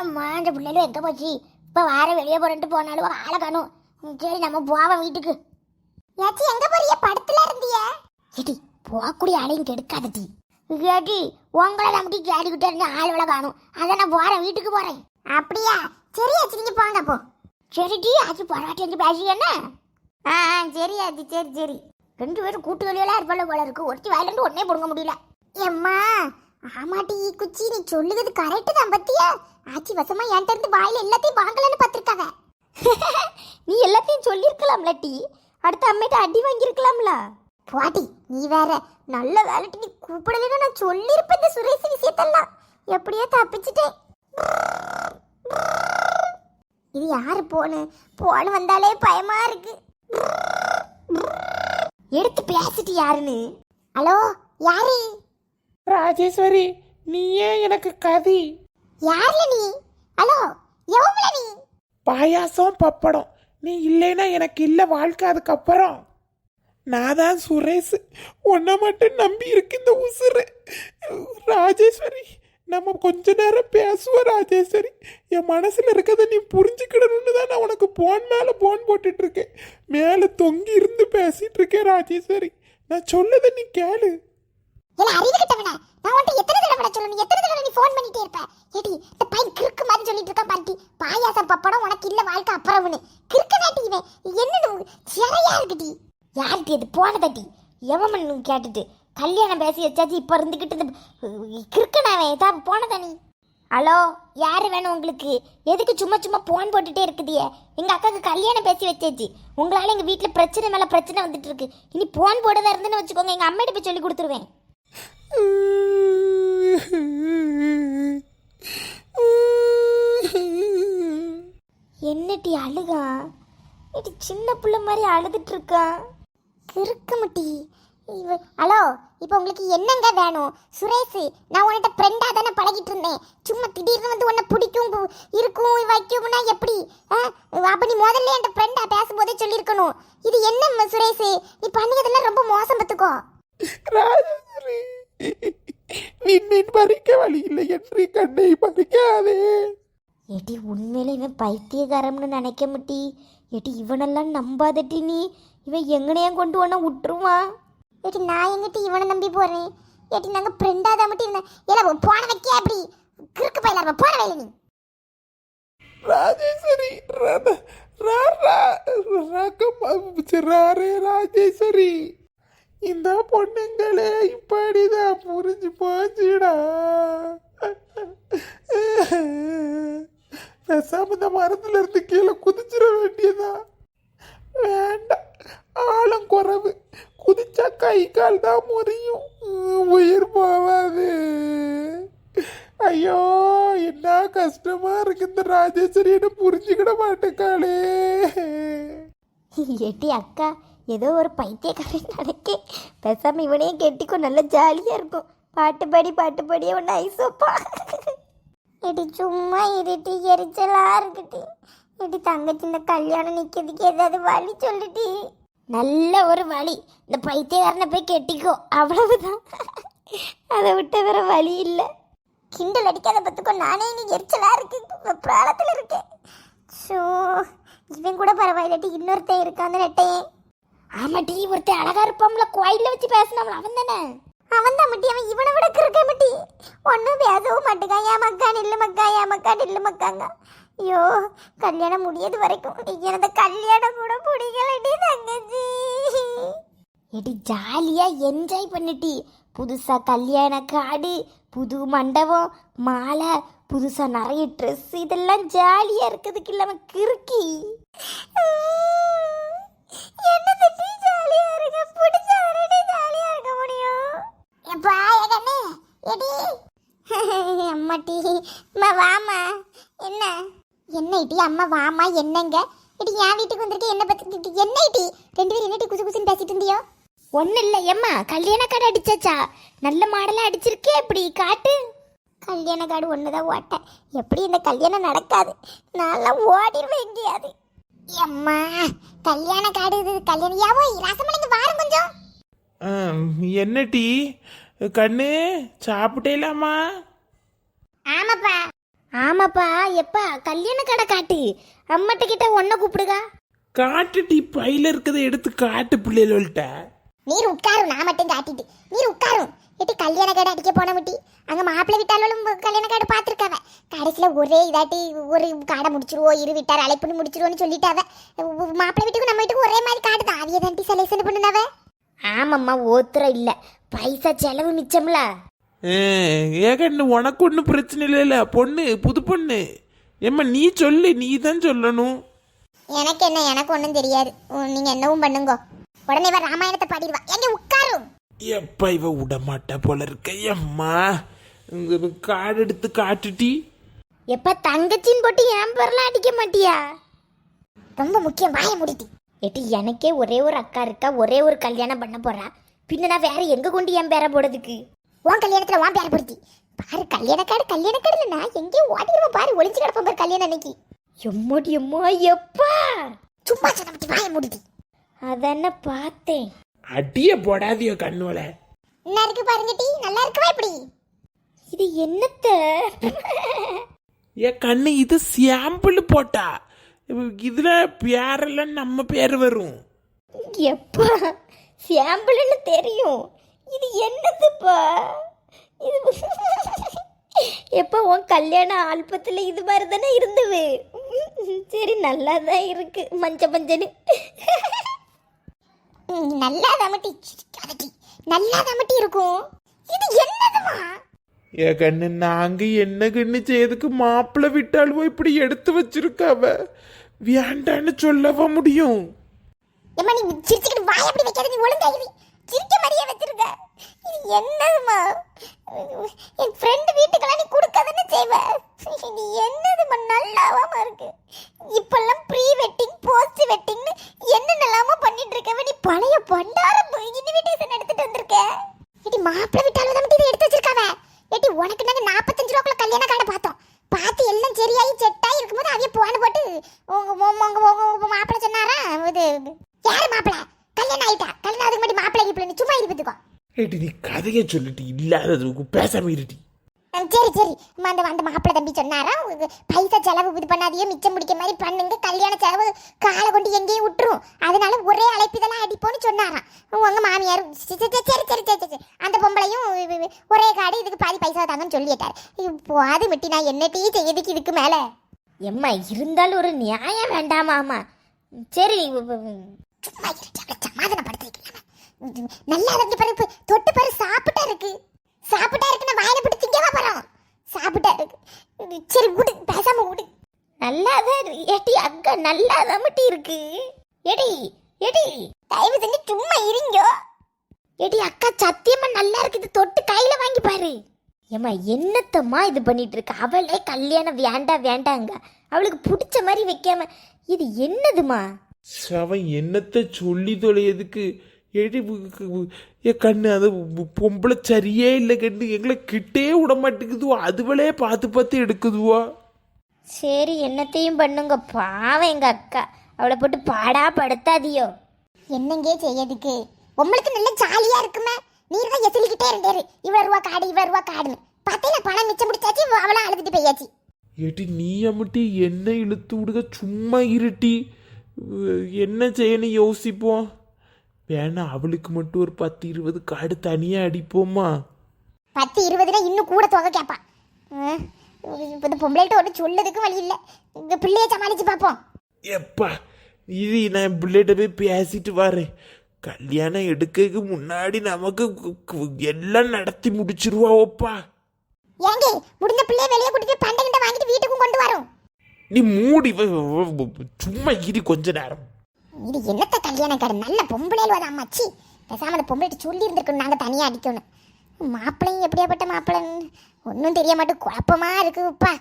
அம்மா இந்த பிள்ளைகளும் எங்கே போச்சு? இப்போ வார வெளியே போறேன்ட்டு போனாலும் ஆளை காணும். சரி நம்ம போவோம் வீட்டுக்கு. ஏச்சி எங்கே போறிய படத்துல இருந்திய? ஏடி போகக்கூடிய ஆளையும் கெடுக்காதடி ஏடி உங்களை நம்பி கேடிக்கிட்டே இருந்து ஆள் வில காணும். அதான் நான் போகிறேன் வீட்டுக்கு போகிறேன் அப்படியா? சரி ஆச்சு நீங்கள் போங்க அப்போ சரிடி ஆச்சு பரவாட்டி வந்து பேசி என்ன? ஆ ஆ, சரி ஆச்சு சரி சரி. ரெண்டு பேரும் கூட்டு வழியெல்லாம் இருப்பாள் போல இருக்கு. ஒருத்தி வாயிலிருந்து ஒன்னே பிடுங்க முடியல. எம்மா ஆமாட்டி குச்சி நீ சொல்லுகிறது கரெக்டு தான் பத்தியா? ஆச்சி வசமா என்கிட்ட இருந்து வாயில எல்லாத்தையும் வாங்கலன்னு பார்த்துருக்காங்க. நீ எல்லாத்தையும் சொல்லியிருக்கலாம்ல டி. அடுத்த அம்மிட்ட அடி வாங்கியிருக்கலாம்ல. பாட்டி நீ வேற நல்ல வேலைட்டு நீ கூப்பிடலன்னு நான் சொல்லியிருப்பேன் இந்த சுரேஷ் விஷயத்தெல்லாம். எப்படியோ தப்பிச்சிட்டேன். இது யாரு போனு? போன் வந்தாலே பயமா இருக்கு. எடுத்து பேசிட்டு யாருன்னு? ஹலோ யாரு? ராஜேஸ்வரி நீயே எனக்கு கதி. யாருல நீ? ஹலோ எவங்கள நீ? பாயாசம் பப்படம். நீ இல்லைன்னா எனக்கு இல்லை வாழ்க்கை அதுக்கப்புறம். நான் தான் சுரேஷ். உன்னை மட்டும் நம்பி இருக்கு இந்த உசுறு. ராஜேஸ்வரி நம்ம கொஞ்ச நேரம் பேசுவோம் ராஜேஸ்வரி. என் மனசுல இருக்கிறத நீ புரிஞ்சுக்கிடணும்னு தான் நான் உனக்கு போன் மேல போன் போட்டுட்டு இருக்கேன். மேல தொங்கி இருந்து பேசிட்டு இருக்கேன் ராஜேஸ்வரி. நான் சொல்லதை நீ கேளு. இல்ல அறிவு கிட்டவன நான் உன்கிட்ட எத்தனை தடவை வர சொல்லணும். எத்தனை தடவை நீ ஃபோன் பண்ணிட்டே இருப்ப? ஏடி இந்த பையன் கிறுக்கு மாதிரி சொல்லிட்டு இருக்கான் பாட்டி பாயாசம் பப்படம் உனக்கு இல்ல வாழ்க்கை அப்புறம்னு. கிறுக்கு நாட்டி இவன் என்னன்னு சிறையா இருக்குடி. யார்ட்டி அது போன போனதட்டி எவன் கேட்டுட்டு கல்யாணம் பேசி வச்சாச்சு இப்ப இருந்துகிட்டு கிறுக்கனாவே கிறுக்கனாவன் தான் போனதா ஹலோ யார் வேணும் உங்களுக்கு? எதுக்கு சும்மா சும்மா ஃபோன் போட்டுகிட்டே இருக்குதியே? எங்கள் அக்காவுக்கு கல்யாணம் பேசி வச்சாச்சு. உங்களால் எங்கள் வீட்டில் பிரச்சனை மேலே பிரச்சனை வந்துட்டு இருக்கு. இனி ஃபோன் போடுறதா இருந்துன்னு வச்சுக்கோங்க. எங்கள் அம்மாட்ட போய் சொல்லி கொடுத்துருவேன். என்னட்டி அழுகா? இது சின்ன பிள்ளை மாதிரி அழுதுட்டு இருக்கா கிறுக்க ஹலோ இப்போ உங்களுக்கு என்னங்க வேணும்? சுரேஷ் நான் உன்கிட்ட ஃப்ரெண்டாக தானே பழகிட்டு இருந்தேன். சும்மா திடீர்னு வந்து உன்னை பிடிக்கும் இருக்கும் வைக்கும்னா எப்படி? ஆ? அப்போ நீ முதல்ல என்கிட்ட ஃப்ரெண்டாக பேசும்போதே சொல்லியிருக்கணும். இது என்ன சுரேஷ்? நீ பண்ணியதெல்லாம் ரொம்ப மோசம் பார்த்துக்கோ. விண்ணின் பறிக்க வழி இல்லை என்று கண்ணை பறிக்காதே ஏடி உண்மையில இவன் பைத்தியகாரம்னு நினைக்க முட்டி ஏடி இவனெல்லாம் நம்பாதட்டி நீ இவன் எங்கனையும் கொண்டு ஒன்ன விட்டுருவான் ஏடி நான் எங்கிட்ட இவனை நம்பி போறேன் ஏடி நாங்க ஃப்ரெண்டா தான் மட்டும் இருந்தேன் ஏல போன வைக்க அப்படி கிறுக்கு பயில இருப்ப போன வைல நீ ராஜேஸ்வரி ராஜேஸ்வரி இந்த பொண்ணுங்களே இப்படிதான் புரிஞ்சு போச்சுடா. பேசாம இந்த மரத்துல இருந்து கீழே குதிச்சிட வேண்டியதா? வேண்டாம். ஆழம் குறைவு. குதிச்சா கை கால் தான் முறியும். உயிர் போவாது ஐயோ என்ன கஷ்டமா இருக்கு இந்த ராஜேஸ்வரின்னு புரிஞ்சுக்கிட மாட்டேக்காளே எட்டி அக்கா ஏதோ ஒரு பைத்தியக்காரன் நடக்கே. பேசாமல் இவனையே கெட்டிக்கும் நல்லா ஜாலியாக இருக்கும். பாட்டு பாடி பாட்டு பாடியே ஒன்று ஐசோப்பா இடி சும்மா இருட்டி எரிச்சலாக இருக்குது ஏடி தங்கச்சி இந்த கல்யாணம் நிற்கிறதுக்கு ஏதாவது வழி சொல்லிட்டு நல்ல ஒரு வழி. இந்த பைத்தியக்காரனை போய் கெட்டிக்கோ. அவ்வளவுதான். அதை விட்ட வேற வழி இல்லை. கிண்டல் அடிக்காத பத்துக்கோ நானே இங்கே எரிச்சலாக இருக்கு. பிராளத்தில் இருக்கேன். ஷோ இவன் கூட பரவாயில்லட்டி இன்னொருத்தன் இருக்கான்னு நெட்டையன் ஆமாட்டி ஒருத்தன் அழகா இருப்பான்ல கோயில்ல வச்சு பேசினாம்ல அவன் தானே? அவன் தான் மட்டி அவன் இவனை விட கிறுக்க மட்டி. ஒன்றும் பேசவும் மாட்டேங்க ஏன் மக்கா நில்லு மக்கா ஏன் மக்கா நில்லு மக்காங்க? ஐயோ கல்யாணம் முடியது வரைக்கும் எனது கல்யாணம் கூட பிடிக்கலடி தங்கச்சி. எடி ஜாலியா என்ஜாய் பண்ணிட்டி. புதுசா கல்யாண கார்டு புது மண்டபம் மாலை புதுசா நிறைய ட்ரெஸ் இதெல்லாம் ஜாலியா இருக்கிறதுக்கு இல்லாம கிறுக்கி. என்ன அம்மாட்டி அம்மா வாமா என்ன? என்ன இடி அம்மா வாமா என்னங்க? இடி என் வீட்டுக்கு வந்திருக்க என்ன பத்தி என்ன இடி ரெண்டு பேரும் என்னடி குசு குசுன்னு பேசிட்டு இருந்தியோ? ஒன்றும் இல்லை ஏம்மா கல்யாண கார்டு அடிச்சாச்சா? நல்ல மாடலாக அடிச்சிருக்கே எப்படி? காட்டு. கல்யாண கார்டு ஒன்று தான் ஓட்டேன். எப்படி இந்த கல்யாணம் நடக்காது? நான்லாம் ஓடிடுவேன் எங்கேயாவது அம்மா கல்யாண கார்டு இது கல்யாணம் யாவோ ரசமணிக்கு வாரம் கொஞ்சம். என்ன டீ? கண்ணு சாப்பிட்டேலாமா ஆமாப்பா. ஆமாப்பா எப்பா கல்யாண கடை காட்டு. அம்மட்ட கிட்ட ஒன்ன கூப்பிடுகா காட்டுட்டி பையில இருக்கதை எடுத்து காட்டு பிள்ளைகள்கிட்ட நீர் உட்காரும் நான் மட்டும் காட்டிட்டு. நீர் உட்காரும் எட்டி கல்யாண கடை அடிக்க போன முட்டி. அங்க மாப்பிள்ளை விட்டாலும் கல்யாண கடை பார்த்துருக்காவ. கடைசியில் ஒரே இதாட்டி ஒரு கடை முடிச்சிருவோம் இரு விட்டார் அழைப்புன்னு முடிச்சிருவோன்னு சொல்லிட்டாவ. மாப்பிள்ளை வீட்டுக்கும் நம்ம வீட்டுக்கும் ஒரே மாதிரி காடு தான். அதையே தாண்டி செலெக்ஷன் பண்ணுனாவ. ஆமாம்மா ஓத்துற இல்ல. பைசா செலவு மிச்சம்ல. ஏகண்ணு உனக்கு ஒன்றும் பிரச்சனை இல்லைல்ல பொண்ணு புது பொண்ணு. ஏம்மா நீ சொல்லு நீ தான் சொல்லணும். எனக்கு என்ன எனக்கு ஒன்றும் தெரியாது. உம், நீங்க என்னவும் பண்ணுங்க. உடனே இவ ராமாயணத்தை பாடிடுவா. எங்க உட்காரும். எப்ப இவ விடமாட்டா போல இருக்க? எம்மா காடு எடுத்து காட்டுட்டி. எப்ப தங்கச்சின்னு போட்டு என் பேர்லாம் அடிக்க மாட்டியா? ரொம்ப முக்கியம் வாய முடிட்டி. எட்டி எனக்கே ஒரே ஒரு அக்கா இருக்கா ஒரே ஒரு கல்யாணம் பண்ண போறா. பின்ன நான் வேற எங்க கொண்டு என் பேரை போடுறதுக்கு? உன் கல்யாணத்துல உன் பேரை போடுத்தி பாரு கல்யாண கார்டு கல்யாண கார்டுல நான் எங்கேயும் ஓடிடுவோம் பாரு ஒளிஞ்சு கிடப்போம் பாரு கல்யாணம் அன்னைக்கு. எம்மாடி எம்மா எப்பா? சும்மா சொன்ன பத்தி வாய முடிட்டி. அதான பார்த்தேன். அடிய போடாதியோ கண்ணுவல என்ன இருக்கு பாருங்க டி நல்லா இருக்குவா இப்படி? இது என்னத்த? ஏ கண்ணு இது சாம்பிள் போட்டா. இதுல பேரெல்லாம் நம்ம பேர் வரும். எப்பா சாம்பிள்னு தெரியும். இது என்னதுப்பா? இது எப்போ உன் கல்யாண ஆல்பத்தில் இது மாதிரி தானே இருந்தது? சரி நல்லா தான் இருக்கு மஞ்ச மஞ்சன்னு. நல்லா தமட்டி. சிரிக்காதடி. நல்லா தமட்டி இருக்கும். இது என்னதுமா? ஏ கண்ணு நாங்க என்ன கண்ணு செய்யறதுக்கு மாப்பிள்ளை விட்டாலும் இப்படி எடுத்து வச்சிருக்காவ? வேண்டான்னு சொல்லவா முடியும்? ஏம்மா நீ சிரிச்சுக்கிட்டு வாய் அப்படி வைக்காத நீ ஒழுங்கா இரு. சிரிக்க மாதிரியே வச்சிருக்க. இது என்னதுமா என் ஃப்ரெண்டு வீட்டுக்கெல்லாம் நீ கொடுக்காதானே செய்வ. இது என்னதுமா நல்லாவாம இருக்கு. இப்பெல்லாம் ப்ரீ வெட்டிங் போஸ்ட் வெட்டிங்னு என்னென்னலாமோ பண்ணிட்டு இருக்கவே நீ பழைய பண்டாரம் இன்விடேஷன் எடுத்துட்டு வந்திருக்க. இடி மாப்பிள்ளை வீட்டால் தான் இதை எடுத்து வச்சிருக்காவே. ஏட்டி உனக்கு நாங்கள் நாற்பத்தஞ்சு ரூபாக்குள்ள கல்யாண கார்டை பார்த்தோம் பார்த்து எல்லாம் சரியாயி செட்டாகி இருக்கும்போது அவைய போன போட்டு உங்க உங்க உங்க உங்க மாப்பிள்ளை சொன்னாரா இது யாரு மாப்பிள்ளை கல்யாணம் ஆயிட்டா கல்யாணம் அதுக்கு மட்டும் மாப்பிள்ளை இப்படி சும்மா இருப்பதுக்கோ ஏடி நீ கதையை சொல்லிட்டு இல்லாததுக்கு பேசாம இருடி சரி சரி. அந்த அந்த மாப்பிள்ளை தம்பி சொன்னாரா? பைசா செலவு இது பண்ணாதீங்க மிச்சம் முடிக்க மாதிரி பண்ணுங்க. கல்யாண செலவு காலை கொண்டு எங்கேயும் விட்டுரும். அதனால ஒரே அழைப்பு இதெல்லாம் அடிப்போன்னு சொன்னாராம். உங்க மாமியார். சரி சரி சரி சரி அந்த பொம்பளையும் ஒரே காடு இதுக்கு பாதி பைசா தாங்கன்னு சொல்லிட்டார். இப்போ அது விட்டு நான் என்னட்டீ செய்யறதுக்கு இதுக்கு மேல. எம்மா இருந்தாலும் ஒரு நியாயம் வேண்டாமாமா சரி இருட்டி சமாதானப்படுத்திக்கலாம் நல்லா இருக்கு பாரு தொட்டு பாரு சாப்பிட்டா இருக்கு. சாப்பிட்டா இருக்கு நான் வாயில போட்டு திங்கவா போறோம். சாப்பிட்டா இருக்கு. சரி விடு பேசாம விடு நல்லா தான் ஏடி அக்கா நல்லா தான் இருக்கு. எடி எடி தயவு செஞ்சு சும்மா இருங்க. எடி அக்கா சத்தியமா நல்லா இருக்குது தொட்டு கையில வாங்கி பாரு. ஏம்மா என்னத்தம்மா இது பண்ணிட்டு இருக்க அவளே கல்யாணம் வேண்டாம் வேண்டாங்க. அவளுக்கு பிடிச்ச மாதிரி வைக்காம. இது என்னதுமா அவன் என்னத்தை சொல்லி தொலையதுக்கு? உ- ஏ கண்ணு அது பொம்பளை சரியே இல்லை கண்ணு. எங்களை கிட்டே விட மாட்டேங்குதுவோ. அதுவளே பார்த்து பார்த்து எடுக்குதுவோ. சரி என்னத்தையும் பண்ணுங்க. பாவம் எங்க அக்கா. அவளை போட்டு பாடா படுத்தாதியோ. என்னங்க செய்யதுக்கு உங்களுக்கு நல்ல ஜாலியா இருக்குமே. நீர் தான் எசிலிக்கிட்டே இருந்தாரு. இவர் ரூபா காடு இவர் ரூபா காடுன்னு. பார்த்தீங்களா பணம் மிச்சம் முடிச்சாச்சு அவளாம் அழுதுட்டு போயாச்சு. ஏட்டி நீ அம்மட்டி என்ன இழுத்து விடுக. சும்மா இருட்டி. என்ன செய்யணும் யோசிப்போம். வேணா அவளுக்கு மட்டும் ஒரு பத்து இருபது காடு தனியாக அடிப்போமா? பத்து இருபதுனா இன்னும் கூட தொகை கேட்பான் இந்த பொம்பளைகிட்ட ஒன்று சொல்லதுக்கும் வழி இல்லை. இந்த பிள்ளைய சமாளிச்சு பார்ப்போம் எப்பா இது நான் பிள்ளைகிட்ட போய் பேசிட்டு வரேன். கல்யாணம் எடுக்கிறதுக்கு முன்னாடி நமக்கு கு- கு- எல்லாம் நடத்தி முடிச்சிருவா ஓப்பா ஏங்க முடிஞ்ச பிள்ளைய வெளியே கூட்டிட்டு பண்டை கிட்ட வாங்கிட்டு வீட்டுக்கும் கொண்டு வரோம். நீ மூடி வ- வ- வ- சும்மா இரு கொஞ்ச நேரம். இது என்னத்த கல்யாணம் கடை? நல்ல பொம்பளையில் வர அம்மாச்சி பேசாமல் அந்த பொம்பளைட்டு சொல்லி இருந்திருக்கணும் நாங்கள் தனியாக அடிக்கணும். மாப்பிள்ளையும் எப்படியாப்பட்ட மாப்பிள்ளைன்னு ஒன்றும் தெரிய மாட்டேன் குழப்பமா இருக்குப்பா